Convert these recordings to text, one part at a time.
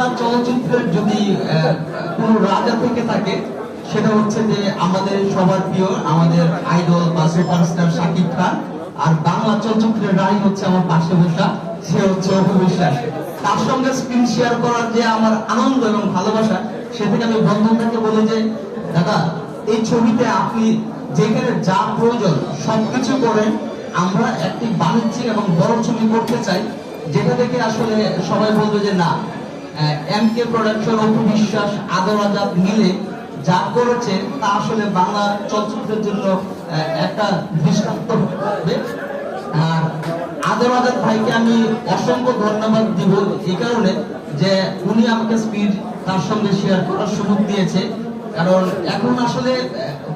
বাংলা চলচ্চিত্রের যদি কোনো রাজা থেকে থাকে, সেটা হচ্ছে যে আমাদের সবার প্রিয়, আমাদের আইডল বা সুপারস্টার শাকিব খান। আর বাংলা চলচ্চিত্রের রানী হচ্ছে আমার পাশে বসা সে হচ্ছে অপু বিশ্বাস। তার সঙ্গে স্ক্রিন শেয়ার করার যে আমার আনন্দ এবং ভালোবাসা, সে থেকে আমি বন্ধনটাকে বলি যে, দাদা, এই ছবিতে আপনি যেখানে যা প্রয়োজন সবকিছু করেন। আমরা একটি বাণিজ্যিক এবং বড় ছবি করতে চাই, যেটা থেকে আসলে সবাই বলবে যে, না M K production Apu Biswas আদর আজাদ মিলে যা করেছে, তা আসলে বাংলা চলচ্চিত্রের জন্য একটা দৃষ্টান্ত হবে আর আদর আজাদ ভাইকে আমি অসংখ্য ধন্যবাদ দিব এই কারণে যে উনি আমাকে স্পিড তার সঙ্গে শেয়ার করার সুযোগ দিয়েছে। কারণ এখন আসলে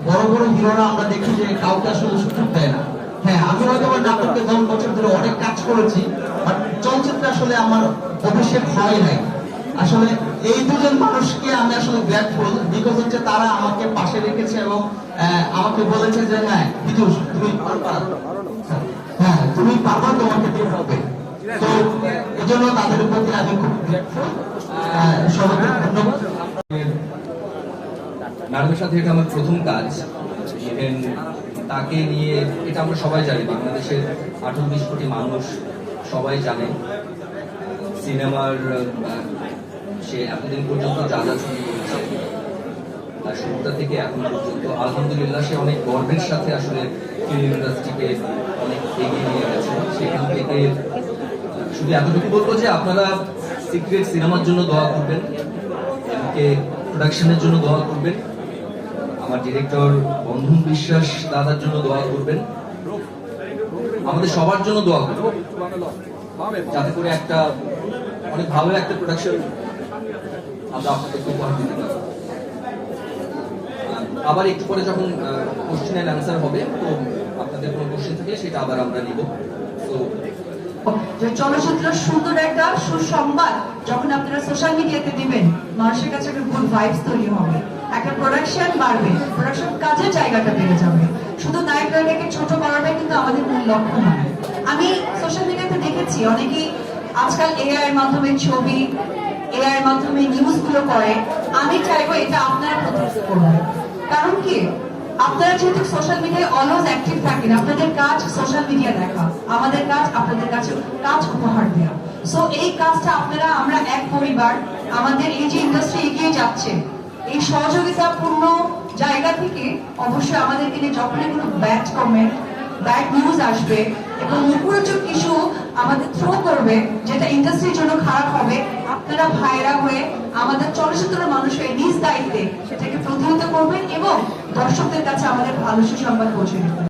বড় বড় হিরোরা আমরা দেখি যে কাউকে আসলে সুযোগ দেয় না। হ্যাঁ আমি হয়তো আমার নাটকে দশ বছর ধরে অনেক কাজ করেছি, বাট চলচ্চিত্রে আসলে আমার অভিষেক হয় নাই। আসলে এই দুজন মানুষকে আমি আসলে গ্রেটফুল বিকজ হচ্ছে তারা আমাকে পাশে রেখেছে এবং আমাকে বলেছে যে হ্যাঁ বিদুষ, তুমি হ্যাঁ তুমি পারবা, তোমাকে দিয়ে হবে। তো এই জন্য তাদের প্রতি আমি খুব সবাইকে ধন্যবাদ। সাথে এটা আমার প্রথম কাজ। ইভেন তাকে নিয়ে, এটা আমরা সবাই জানি, বাংলাদেশের আঠারো বিশ কোটি মানুষ সবাই জানে। সিনেমার সে এতদিন পর্যন্ত যা যা ছবি করেছে, তার শুরুটা থেকে এখন পর্যন্ত আলহামদুলিল্লাহ সে অনেক গর্বের সাথে আসলে ফিল্ম ইন্ডাস্ট্রিকে অনেক এগিয়ে নিয়ে গেছে। সেখান থেকে শুধু এতটুকু বলব যে আপনারা সিক্রেট সিনেমার জন্য দোয়া করবেন এমকে প্রোডাকশনের জন্য দোয়া করবেন। আমার ডিরেক্টর বন্ধন বিশ্বাস দাদার জন্য দোয়া করবেন। আমাদের সবার জন্য দোয়া করবেন। যাতে করে একটা অনেক ভালো একটা প্রোডাকশন আমরা আপনাদেরকে উপহার দিতে আবার একটু পরে যখন কোশ্চেন অ্যান্ড অ্যান্সার হবে, তো আপনাদের কোনো কোশ্চেন থাকলে সেটা আবার আমরা নিব। তো চলচ্চিত্র সুন্দর একটা সুসংবাদ যখন আপনারা সোশ্যাল মিডিয়াতে দিবেন, মানুষের কাছে একটা গুড ভাইবস তৈরি হবে। একটা প্রোডাকশন বাড়বে প্রোডাকশন কাজের জায়গাটা বেড়ে যাবে। শুধু নায়ক নায়িকাকে ছোট করাটাই কিন্তু আমাদের মূল লক্ষ্য নয়। আমি সোশ্যাল মিডিয়াতে দেখেছি, অনেকেই আজকাল এআই এর মাধ্যমে ছবি এআই এর মাধ্যমে নিউজগুলো করে, আমি চাইব এটা আপনারা প্রতিষ্ঠা করবেন কারণ কি? আপনারা যেহেতু সোশ্যাল মিডিয়ায় অলওয়েজ অ্যাক্টিভ থাকেন, আপনাদের কাজ সোশ্যাল মিডিয়া দেখা, আমাদের কাজ আপনাদের কাছে কাজ উপহার দেওয়া সো এই কাজটা আপনারা, আমরা এক পরিবার, আমাদের এই যে ইন্ডাস্ট্রি এগিয়ে যাচ্ছে, এই সহযোগিতাপূর্ণ জায়গা থেকে অবশ্যই আমাদেরকে নিয়ে যখনই কোনো ব্যাড কমেন্ট ব্যাড নিউজ আসবে এবং মুখরোচক কিছু আমাদের থ্রো করবে, যেটা ইন্ডাস্ট্রির জন্য খারাপ হবে। আপনারা ভাইরা হয়ে আমাদের চলচ্চিত্র মানুষের নিজ দায়িত্বে সেটাকে প্রতিহত করবেন এবং দর্শকদের কাছে আমাদের ভালো সুসংবাদ পৌঁছে